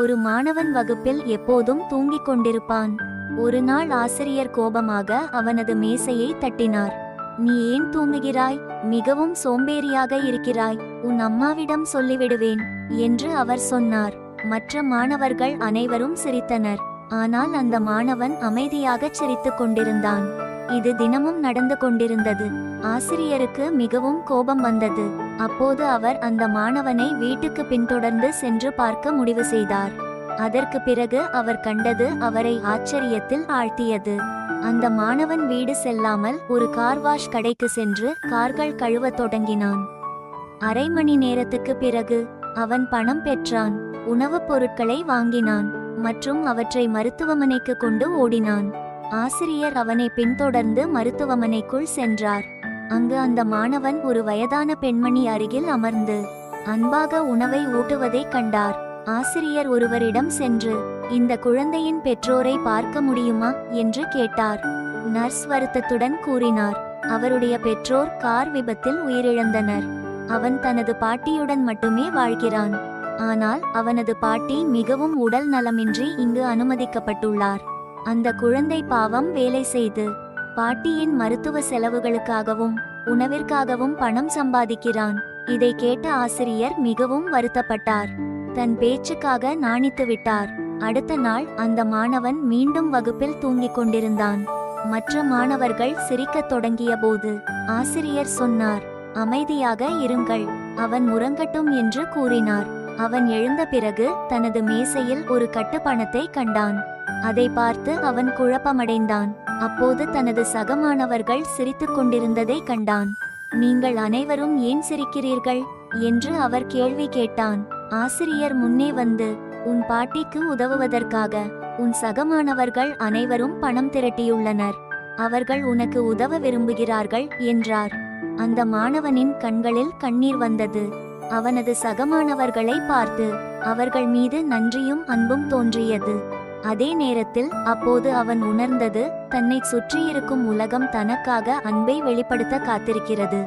ஒரு மாணவன் வகுப்பில் எப்போதும் தூங்கிக் கொண்டிருப்பான். ஒரு நாள் ஆசிரியர் கோபமாக அவனது மேசையை தட்டினார். நீ ஏன் தூங்குகிறாய்? மிகவும் சோம்பேறியாக இருக்கிறாய். உன் அம்மாவிடம் சொல்லிவிடுவேன் என்று அவர் சொன்னார். மற்ற மாணவர்கள் அனைவரும் சிரித்தனர். ஆனால் அந்த மாணவன் அமைதியாகச் சிரித்துக் கொண்டிருந்தான். இது தினமும் நடந்து கொண்டிருந்தது. ஆசிரியருக்கு மிகவும் கோபம் வந்தது. அப்போது அவர் அந்த மாணவனை வீட்டுக்கு பின்தொடர்ந்து சென்று பார்க்க முடிவு செய்தார். அதற்கு பிறகு அவர் கண்டது அவரை ஆச்சரியத்தில் ஆழ்த்தியது. அந்த மாணவன் வீடு செல்லாமல் ஒரு கார் வாஷ் கடைக்கு சென்று கார்கள் கழுவத் தொடங்கினான். அரை மணி நேரத்துக்கு பிறகு அவன் பணம் பெற்றான் உணவுப் பொருட்களை வாங்கினான் மற்றும் அவற்றை மருத்துவமனைக்கு கொண்டு ஓடினான். ஆசிரியர் அவனை பின்தொடர்ந்து மருத்துவமனைக்குள் சென்றார். அங்கு அந்த மாணவன் ஒரு வயதான பெண்மணி அருகில் அமர்ந்து அன்பாக உணவை ஊட்டுவதைக் கண்டார். ஆசிரியர் ஒருவரிடம் சென்று இந்த குழந்தையின் பெற்றோரை பார்க்க முடியுமா? என்று கேட்டார். நர்ஸ் வருத்தத்துடன் கூறினார் அவருடைய பெற்றோர் கார் விபத்தில் உயிரிழந்தனர். அவன் தனது பாட்டியுடன் மட்டுமே வாழ்கிறான். ஆனால் அவனது பாட்டி மிகவும் உடல் நலமின்றி இங்கு அனுமதிக்கப்பட்டுள்ளார். அந்த குழந்தை பாவம் வேலை செய்து பாட்டியின் மருத்துவ செலவுகளுக்காகவும் உணவிற்காகவும் பணம் சம்பாதிக்கிறான். இதை கேட்ட ஆசிரியர் மிகவும் வருத்தப்பட்டார். தன் பேச்சுக்காக நாணித்து விட்டார். அடுத்த நாள் அந்த மாணவன் மீண்டும் வகுப்பில் தூங்கிக் கொண்டிருந்தான். மற்ற மாணவர்கள் சிரிக்கத் தொடங்கிய போது ஆசிரியர் சொன்னார் அமைதியாக இருங்கள். அவன் உறங்கட்டும் என்று கூறினார். அவன் எழுந்த பிறகு தனது மேசையில் ஒரு கட்டு பணத்தை கண்டான். அதை பார்த்து அவன் குழப்பமடைந்தான். அப்போது தனது சகமானவர்கள் சிரித்துக் கொண்டிருந்ததை கண்டான். நீங்கள் அனைவரும் ஏன் சிரிக்கிறீர்கள்? என்று அவர் கேள்வி கேட்டான். ஆசிரியர் முன்னே வந்து உன் பாட்டிக்கு உதவுவதற்காக உன் சகமானவர்கள் அனைவரும் பணம் திரட்டியுள்ளனர். அவர்கள் உனக்கு உதவ விரும்புகிறார்கள் என்றார். அந்த மாணவனின் கண்களில் கண்ணீர் வந்தது. அவனது சகமானவர்களை பார்த்து அவர்கள் மீது நன்றியும் அன்பும் தோன்றியது. அதே நேரத்தில் அப்போது அவன் உணர்ந்தது தன்னை சுற்றியிருக்கும் உலகம் தனக்காக அன்பை வெளிப்படுத்த காத்திருக்கிறது.